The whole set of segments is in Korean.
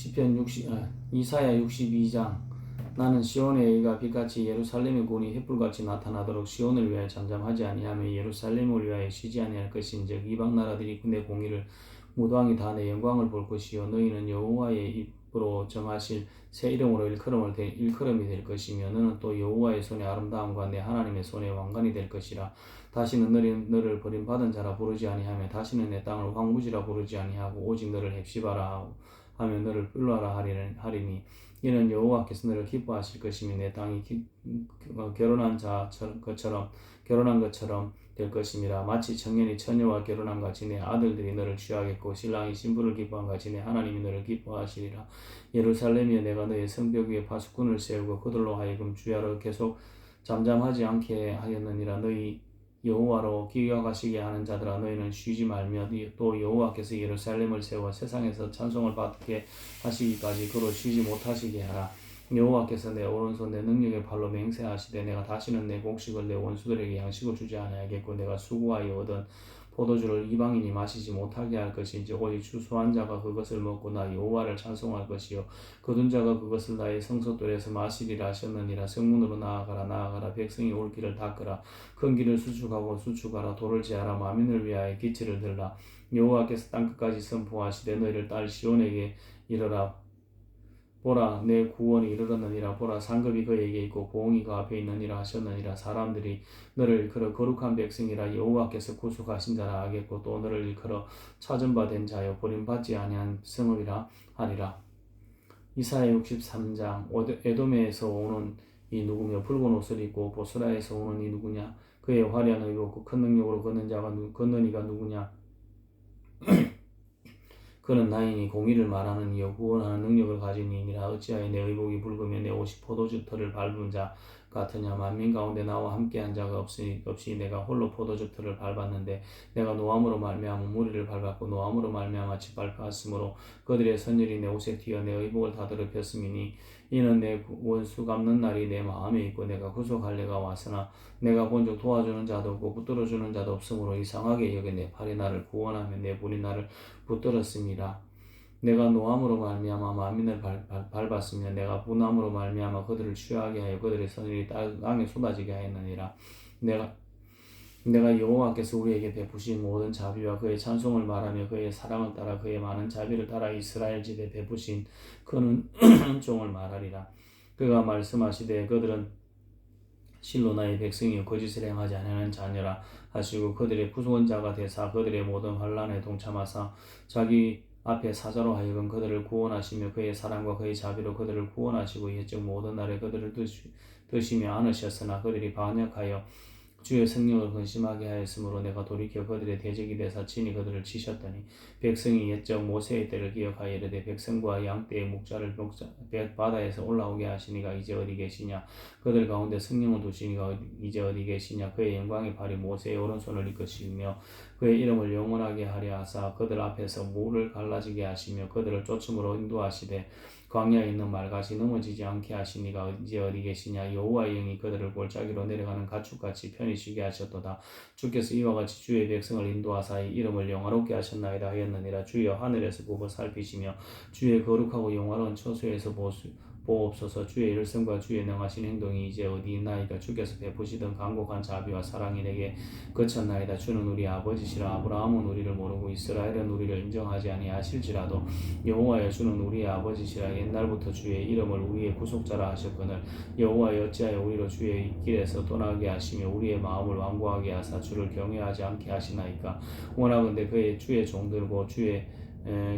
시편 60 아, 이사야 62장. 나는 시온의 의가 빛같이 예루살렘의 군이 햇불같이 나타나도록 시온을 위하여 잠잠하지 아니하며 예루살렘을 위하여 쉬지 아니할 것인즉 이방 나라들이 내 공의를 무도왕이 다 내 영광을 볼 것이요 너희는 여호와의 입으로 정하실 새 이름으로 일컬음을 될 일컬음이 될 것이며 너는 또 여호와의 손의 아름다움과 내 하나님의 손의 왕관이 될 것이라. 다시는 너를, 너를 버림받은 자라 부르지 아니하며 다시는 내 땅을 황무지라 부르지 아니하고 오직 너를 헵시바라 하며 너를 불러라 하리니, 이는 여호와께서 너를 기뻐하실 것이며 내 땅이 기, 어, 결혼한 자 것처럼 결혼한 것처럼 될 것임이라. 마치 청년이 처녀와 결혼한 같이 내 아들들이 너를 취하겠고 신랑이 신부를 기뻐한 같이 내 하나님이 너를 기뻐하시리라. 예루살렘이여 내가 너의 성벽 위에 파수꾼을 세우고 그들로 하여금 주야로 계속 잠잠하지 않게 하였느니라. 너희 여호와로 기억하시게 하는 자들아 너희는 쉬지 말며 또 여호와께서 예루살렘을 세워 세상에서 찬송을 받게 하시기까지 그로 쉬지 못하시게 하라. 여호와께서 내 오른손 내 능력의 발로 맹세하시되 내가 다시는 내 곡식을 내 원수들에게 양식을 주지 아니하겠고 내가 수고하여 얻은 포도주를 이방인이 마시지 못하게 할 것인지 오직 추수한 자가 그것을 먹고 나 여호와를 찬송할 것이요. 거둔 자가 그것을 나의 성소들에서 마시리라 하셨느니라. 성문으로 나아가라 나아가라. 백성이 올 길을 닦으라. 큰 길을 수축하고 수축하라. 돌을 제하라. 마민을 위하여 기치를 들라. 여호와께서 땅끝까지 선포하시되 너희를 딸 시온에게 이르라 보라 내 구원이 이르렀느니라. 보라 상급이 그에게 있고 보응이 그 앞에 있느니라 하셨느니라. 사람들이 너를 일컬어 거룩한 백성이라 여호와께서 구속하신 자라 하겠고 또 너를 일컬어 찾은 바 된 자여 버림받지 아니한 성읍이라 하리라. 이사야 63장. 에돔에서 오는 이 누구며 붉은 옷을 입고 보스라에서 오는 이 누구냐? 그의 화려한 의복 그큰 능력으로 걷는 자가 누, 걷는 이가 누구냐 그는 나인이 공의를 말하는 이여 구원하는 능력을 가진 이니라 어찌하여 내 의복이 붉으며 내 옷이 포도주 털을 밟은 자 같으냐 만민 가운데 나와 함께한 자가 없으니 없이 내가 홀로 포도주 털을 밟았는데 내가 노함으로 말미암아 무리를 밟았고 노함으로 말미암아 짓밟았으므로 그들의 선율이 내 옷에 튀어 내 의복을 다 더럽혔음이니 이는 내 원수 갚는 날이 내 마음에 있고 내가 구속할 내가 왔으나 내가 본적 도와주는 자도 없고 붙들어주는 자도 없으므로 이상하게 여겨 내 팔이 나를 구원하며 내 분이 나를 붙들었습니다. 내가 노함으로 말미암아 만민을 밟, 밟, 았으며 내가 분함으로 말미암아 그들을 취하게 하여 그들의 선율이 땅에 쏟아지게 하였느니라. 내가 내가 여호와께서 우리에게 베푸신 모든 자비와 그의 찬송을 말하며 그의 사랑을 따라 그의 많은 자비를 따라 이스라엘 집에 베푸신 그는 종을 말하리라. 그가 말씀하시되 그들은 실로 나의 백성이요 거짓을 행하지 않는 자녀라 하시고 그들의 구원자가 되사 그들의 모든 환란에 동참하사 자기 앞에 사자로 하여금 그들을 구원하시며 그의 사랑과 그의 자비로 그들을 구원하시고 옛적 모든 날에 그들을 드시, 드시 며 안으셨으나 그들이 반역하여 주의 성령을 근심하게 하였으므로 내가 돌이켜 그들의 대적이 되사 친히 그들을 치셨더니 백성이 옛적 모세의 때를 기억하여 이르되 백성과 양떼의 목자를 목자, 바다에서 올라오게 하시니가 이제 어디 계시냐? 그들 가운데 성령을 두시니가 이제 어디 계시냐? 그의 영광의 발이 모세의 오른손을 이끄시며 그의 이름을 영원하게 하려 하사 그들 앞에서 물을 갈라지게 하시며 그들을 쫓음으로 인도하시되 광야에 있는 말같이 넘어지지 않게 하시니가 이제 어디 계시냐? 여호와의 영이 그들을 골짜기로 내려가는 가축같이 편히 쉬게 하셨도다. 주께서 이와 같이 주의 백성을 인도하사 이 이름을 영화롭게 하셨나이다 하였느니라. 주여 하늘에서 보고 살피시며 주의 거룩하고 영화로운 처소에서 보수 보옵소서 주의 일성과 주의 능하신 행동이 이제 어디 있나이까 주께서 베푸시던 강곡한 자비와 사랑이 내게 그쳤나이다. 주는 우리 아버지시라 아브라함은 우리를 모르고 이스라엘은 우리를 인정하지 아니하실지라도 여호와여 주는 우리의 아버지시라 옛날부터 주의 이름을 우리의 구속자라 하셨거늘 여호와여 어찌하여 우리로 주의 길에서 떠나게 하시며 우리의 마음을 완고하게 하사 주를 경외하지 않게 하시나이까? 원하건대 그의 주의 종들고 주의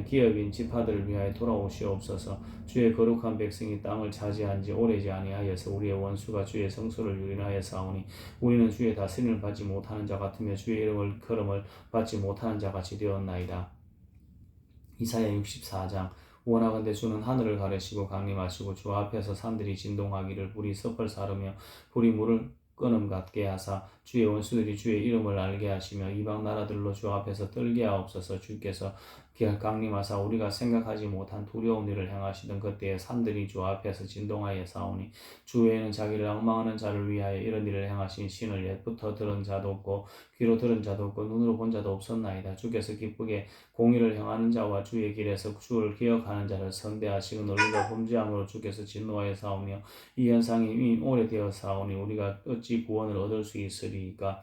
기업인 지파들을 위하여 돌아오시옵소서. 주의 거룩한 백성이 땅을 차지한 지 오래지 아니하여서 우리의 원수가 주의 성소를 유린하여 싸우니 우리는 주의 다스림을 받지 못하는 자 같으며 주의 이름을 걸음을 받지 못하는 자 같이 되었나이다. 이사야 64장. 원하건대 주는 하늘을 가르시고 강림하시고 주 앞에서 산들이 진동하기를 불이 섭을 사르며 불이 물을 끊음 같게 하사 주의 원수들이 주의 이름을 알게 하시며 이방 나라들로 주 앞에서 떨게 하옵소서. 주께서 강림하사 우리가 생각하지 못한 두려운 일을 행하시던 그때에 산들이 주 앞에서 진동하여 싸우니 주 외에는 자기를 악망하는 자를 위하여 이런 일을 행하신 신을 옛부터 들은 자도 없고 귀로 들은 자도 없고 눈으로 본 자도 없었나이다. 주께서 기쁘게 공의를 행하는 자와 주의 길에서 주를 기억하는 자를 선대하시고 너희가 범죄함으로 주께서 진노하여 싸우며 이 현상이 이미 오래되어 싸우니 우리가 어찌 구원을 얻을 수 있으리까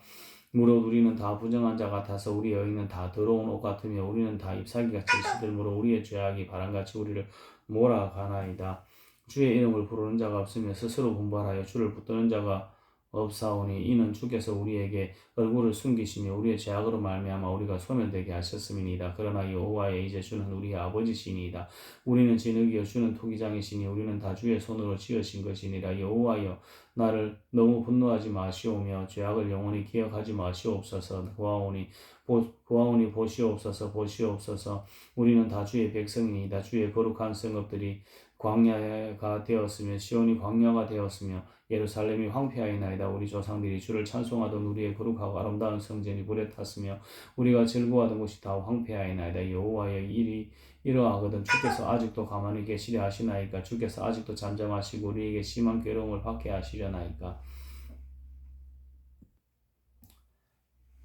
무릇 우리는 다 부정한 자 같아서 우리의 의는 다 더러운 옷 같으며 우리는 다 잎사귀같이 시들므로 우리의 죄악이 바람같이 우리를 몰아가나이다. 주의 이름을 부르는 자가 없으며 스스로 분발하여 주를 붙드는 자가 없사오니 이는 주께서 우리에게 얼굴을 숨기시며 우리의 죄악으로 말미암아 우리가 소멸되게 하셨음이니이다. 그러나 여호와의 이제 주는 우리의 아버지시니이다. 우리는 진흙이요 주는 토기장이시니 우리는 다 주의 손으로 지으신 것이니라. 여호와여 나를 너무 분노하지 마시오며 죄악을 영원히 기억하지 마시옵소서. 구하오니 보, 구하오니 보시옵소서 보시옵소서. 우리는 다 주의 백성이니이다. 주의 거룩한 성읍들이 광야가 되었으며 시온이 광야가 되었으며 예루살렘이 황폐하이나이다. 우리 조상들이 주를 찬송하던 우리의 거룩하고 아름다운 성전이 불에 탔으며 우리가 즐거워하던 곳이 다 황폐하이나이다. 여호와의 일이 이러하거든 주께서 아직도 가만히 계시려 하시나이까 주께서 아직도 잠잠하시고 우리에게 심한 괴로움을 받게 하시려나이까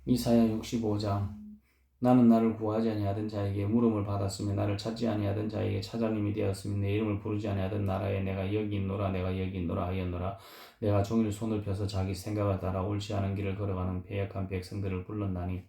이사야 65장 나는 나를 구하지 아니하던 자에게 물음을 받았으며 나를 찾지 아니하던 자에게 찾아님이 되었으며 내 이름을 부르지 아니하던 나라에 내가 여기 있노라 내가 여기 있노라 하였노라. 내가 종일 손을 펴서 자기 생각을 따라 옳지 않은 길을 걸어가는 배역한 백성들을 불렀나니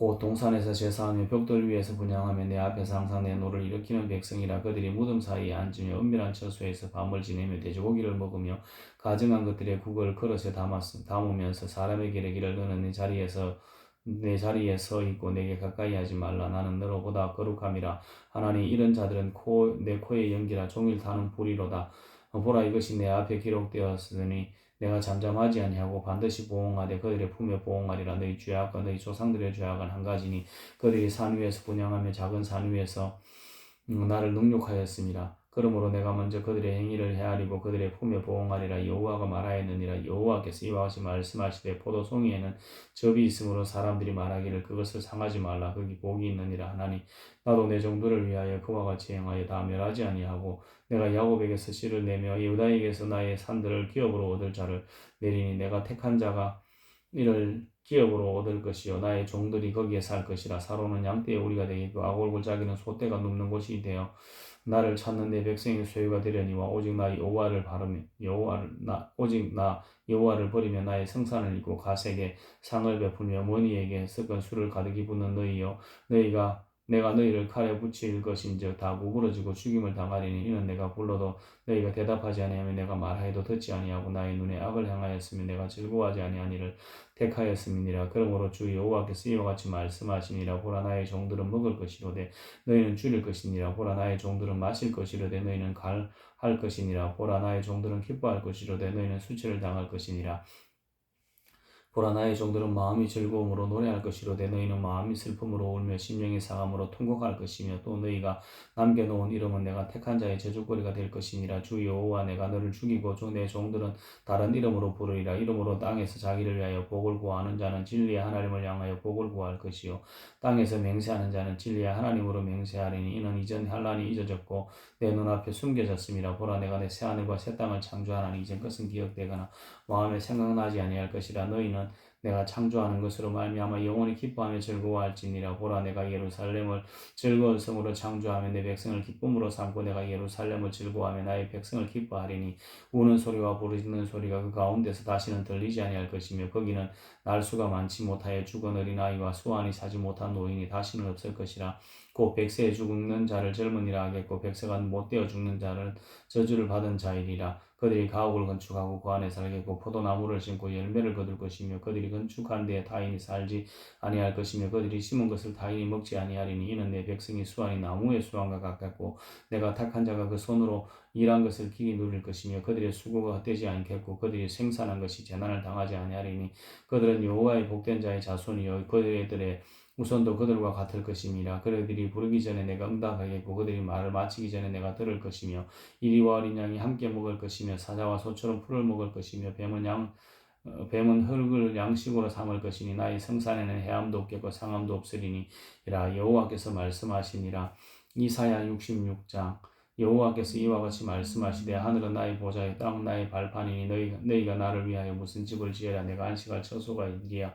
곧 동산에서 제사하며 벽돌 위에서 분양하며 내 앞에서 항상 내 노를 일으키는 백성이라 그들이 무덤 사이에 앉으며 은밀한 처소에서 밤을 지내며 돼지고기를 먹으며 가증한 것들의 국을 그릇에 담았, 담으면서 사람의 길에 길을 너는 내 자리에서 내 자리에 서 있고 내게 가까이 하지 말라. 나는 너로보다 거룩함이라. 하나니 이런 자들은 코, 내 코에 연기라 종일 타는 불이로다 보라 이것이 내 앞에 기록되었으니 내가 잠잠하지 아니하고 반드시 보응하되 그들의 품에 보응하리라 너희 죄악과 너희 조상들의 죄악은 한 가지니 그들이 산 위에서 분양하며 작은 산 위에서 음, 나를 능욕하였습니다. 그러므로 내가 먼저 그들의 행위를 헤아리고 그들의 품에 보응하리라. 여호와가 말하였느니라. 여호와께서 이와 같이 말씀하시되 포도송이에는 접이 있으므로 사람들이 말하기를 그것을 상하지 말라. 거기 복이 있느니라 하나니 나도 내 정도를 위하여 그와 같이 행하여 다 멸하지 아니하고 내가 야곱에게서 씨를 내며 유다에게서 나의 산들을 기업으로 얻을 자를 내리니 내가 택한 자가 이를 기업으로 얻을 것이요 나의 종들이 거기에 살 것이라. 사로는 양떼의 우리가 되겠고 아골 골짜기는 소떼가 눕는 곳이 되어 나를 찾는 내 백성의 소유가 되려니와 오직 나 여호와를 바르며 여호와를 나 오직 나 여호와를 버리며 나의 성산을 입고 가색에 상을 베풀며 머니에게 섞은 술을 가득히 붓는 너희여 너희가 내가 너희를 칼에 붙일 것인즉 다 구부러지고 죽임을 당하리니 이는 내가 불러도 너희가 대답하지 아니하며 내가 말하여도 듣지 아니하고 나의 눈에 악을 향하였으며 내가 즐거워하지 아니하니를 택하였음이니라. 그러므로 주 여호와께서 이와 같이 말씀하시니라. 보라 나의 종들은 먹을 것이로되 너희는 줄일 것이니라. 보라 나의 종들은 마실 것이로되 너희는 갈할 것이니라. 보라 나의 종들은 기뻐할 것이로되 너희는 수치를 당할 것이니라 보라 나의 종들은 마음이 즐거움으로 노래할 것이로되 너희는 마음이 슬픔으로 울며 심령이 상함으로 통곡할 것이며 또 너희가 남겨놓은 이름은 내가 택한 자의 제주거리가 될 것이니라. 주 여호와 내가 너를 죽이고 내 종들은 다른 이름으로 부르리라. 이름으로 땅에서 자기를 위하여 복을 구하는 자는 진리의 하나님을 향하여 복을 구할 것이요. 땅에서 맹세하는 자는 진리의 하나님으로 맹세하리니 이는 이전 한란이 잊어졌고 내 눈앞에 숨겨졌음이라. 보라 내가 내 새하늘과 새 땅을 창조하나니 이전 것은 기억되거나 마음에 생각나지 아니할 것이라. 너희는 내가 창조하는 것으로 말미암아 영원히 기뻐하며 즐거워할지니라. 보라 내가 예루살렘을 즐거운 성으로 창조하며 내 백성을 기쁨으로 삼고 내가 예루살렘을 즐거워하며 나의 백성을 기뻐하리니 우는 소리와 부르짖는 소리가 그 가운데서 다시는 들리지 아니할 것이며 거기는 날수가 많지 못하여 죽은 어린아이와 수완이 사지 못한 노인이 다시는 없을 것이라. 곧 백세에 죽는 자를 젊은이라 하겠고 백세가 못되어 죽는 자를 저주를 받은 자이리라 그들이 가옥을 건축하고 그 안에 살겠고 포도나무를 심고 열매를 거둘 것이며 그들이 건축한 데에 타인이 살지 아니할 것이며 그들이 심은 것을 타인이 먹지 아니하리니 이는 내 백성이 수완이 나무의 수완과 같겠고 내가 택한 자가 그 손으로 일한 것을 기기 누릴 것이며 그들의 수고가 헛되지 않겠고 그들이 생산한 것이 재난을 당하지 아니하리니 그들은 여호와의 복된 자의 자손이요 그들의 우선도 그들과 같을 것임이라. 그들이 부르기 전에 내가 응답하겠고 그들이 말을 마치기 전에 내가 들을 것이며 이리와 어린 양이 함께 먹을 것이며 사자와 소처럼 풀을 먹을 것이며 뱀은 양 어, 뱀은 흙을 양식으로 삼을 것이니 나의 성산에는 해암도 없겠고 상암도 없으리니라. 여호와께서 말씀하시니라. 이사야 66장 여호와께서 이와 같이 말씀하시되 하늘은 나의 보좌요 땅은 나의 발판이니 너희, 너희가 나를 위하여 무슨 집을 지어야 내가 안식할 처소가 있리야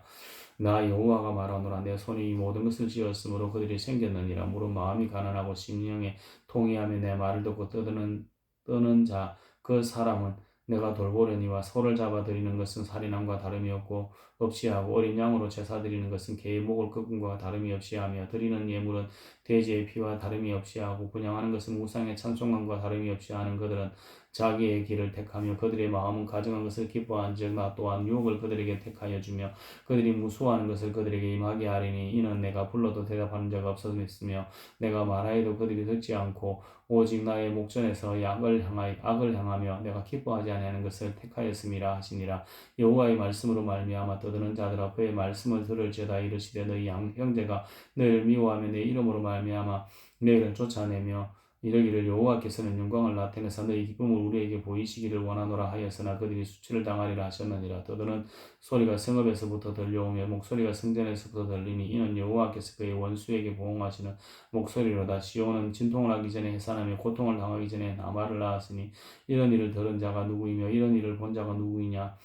나 여호와가 말하노라. 내 손이 이 모든 것을 지었으므로 그들이 생겼느니라. 물은 마음이 가난하고 심령에 통이하며 내 말을 듣고 떠드는 떠는 자 그 사람은 내가 돌보려니와 소를 잡아 드리는 것은 살인함과 다름이 없고 없이 하고 어린 양으로 제사 드리는 것은 개의 목을 꺾음과 다름이 없이 하며 드리는 예물은 돼지의 피와 다름이 없이 하고 분양하는 것은 우상의 찬송함과 다름이 없이 하는 그들은 자기의 길을 택하며 그들의 마음은 가정한 것을 기뻐한 즉 나 또한 유혹을 그들에게 택하여 주며 그들이 무수하는 것을 그들에게 임하게 하리니 이는 내가 불러도 대답하는 자가 없었으며 내가 말하여도 그들이 듣지 않고 오직 나의 목전에서 약을 향하여 악을 향하며 내가 기뻐하지 아니하는 것을 택하였음이라 하시니라. 여호와의 말씀으로 말미암아 떠드는 자들아 그의 말씀을 들을지어다 이르시되 너희 양 형제가 너희를 미워하며 내 이름으로 말 미암아 너희를 쫓아내며 이러기를 여호와께서는 영광을 나타내서 너희 기쁨을 우리에게 보이시기를 원하노라 하였으나 그들이 수치를 당하리라 하셨느니라. 떠드는 소리가 성읍에서부터 들려오며 목소리가 성전에서부터 들리니 이는 여호와께서 그의 원수에게 보응하시는 목소리로다. 시온은 진통을 하기 전에 해산하며 고통을 당하기 전에 나마를 낳았으니 이런 일을 들은 자가 누구이며 이런 일을 본 자가 누구이냐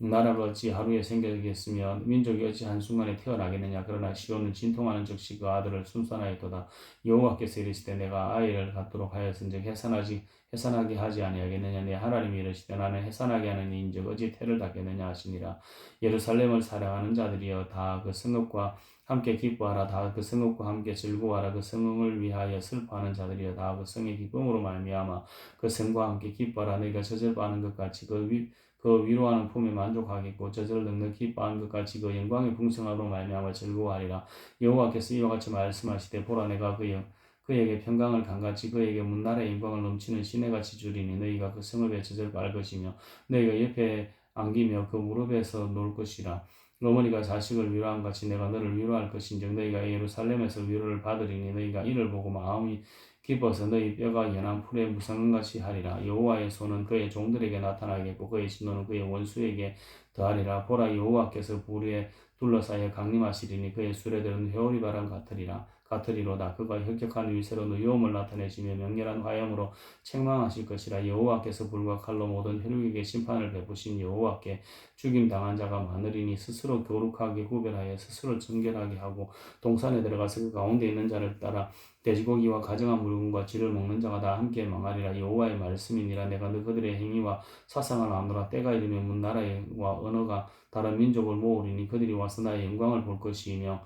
나라가 어찌 하루에 생기겠으며 민족이 어찌 한순간에 태어나겠느냐? 그러나 시온은 진통하는 즉시 그 아들을 순산하였도다. 여호와께서 이르시되 내가 아이를 갖도록 하였은즉 해산하지 해산하게 하지 아니하겠느냐? 내 하나님이 이르시되 나는 해산하게 하는 이인즉 어찌 태를 닫겠느냐 하시니라. 예루살렘을 사랑하는 자들이여 다 그 성읍과 함께 기뻐하라. 다 그 성읍과 함께 즐거워하라. 그 성을 위하여 슬퍼하는 자들이여 다 그 성의 기쁨으로 말미암아 그 성과 함께 기뻐하라. 너희가 저절하는 것 같이 그 위, 그 위로하는 품에 만족하겠고 저절로 넉넉히 기뻐하는 것 같이 그 영광의 풍성함으로 말미암아 즐거워하리라. 여호와께서 이와 같이 말씀하시되 보라 내가 그 영, 그에게 평강을 강같이 그에게 문나라의 영광을 넘치는 시내같이 주리니 너희가 그 성읍에 젖을 빨 것이며 너희가 옆에 안기며 그 무릎에서 놀 것이라 어머니가 자식을 위로한 같이 내가 너를 위로할 것인즉 너희가 예루살렘에서 위로를 받으리니 너희가 이를 보고 마음이 기뻐서 너희 뼈가 연한 풀에 무성같이 하리라. 여호와의 손은 그의 종들에게 나타나겠고 그의 진노는 그의 원수에게 더하리라. 보라 여호와께서 불에 둘러싸여 강림하시리니 그의 수레들은 회오리 바람 같으리라 같으리로다. 그가 혁혁한 위세로 노여움을 나타내시며 명렬한 화염으로 책망하실 것이라 여호와께서 불과 칼로 모든 혈육에게 심판을 베푸신 여호와께 죽임 당한 자가 많으리니 스스로 교룩하게 구별하여 스스로 정결하게 하고 동산에 들어가서 그 가운데 있는 자를 따라 돼지고기와 가정한 물건과 쥐를 먹는 자가 다 함께 망하리라. 여호와의 말씀이니라. 내가 그들의 행위와 사상을 아노라 때가 이르면 문나라와 언어가 다른 민족을 모으리니 그들이 와서 나의 영광을 볼 것이며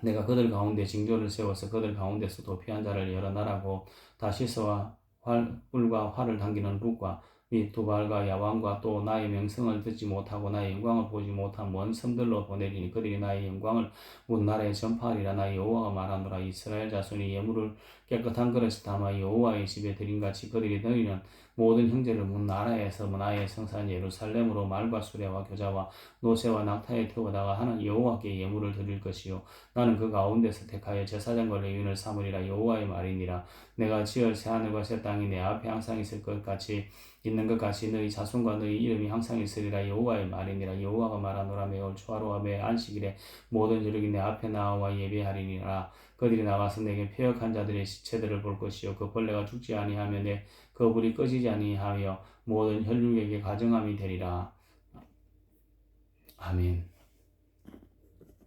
내가 그들 가운데 징조를 세워서 그들 가운데서 도피한 자를 여러 나라고 다시스와 활, 뿔과 활을 당기는 룩과 및 두발과 야왕과 또 나의 명성을 듣지 못하고 나의 영광을 보지 못한 먼 섬들로 보내리니 그들이 나의 영광을 문 나라에 전파하리라. 나의 여호와가 말하노라. 이스라엘 자손이 예물을 깨끗한 그릇에 담아 여호와의 집에 드린 같이 그들이 너희는 모든 형제를 문 나라에서 나의 성산 예루살렘으로 말과 수레와 교자와 노새와 낙타에 태우다가 하는 여호와께 예물을 드릴 것이요. 나는 그 가운데서 택하여 제사장과 레위인을 삼으리라 여호와의 말이니라. 내가 지을 새 하늘과 새 땅이 내 앞에 항상 있을 것 같이 있는 것 같이 너희 자손과 너희 이름이 항상 있으리라 여호와의 말이니라. 여호와가 말하노라 매월 초하루와 매 안식일에 모든 여력이 내 앞에 나와 예배하리니라 그들이 나가서 내게 폐역한 자들의 시체들을 볼 것이요. 그 벌레가 죽지 아니하며 내그 불이 꺼지지 아니하며 모든 혈육에게 가정함이 되리라. 아멘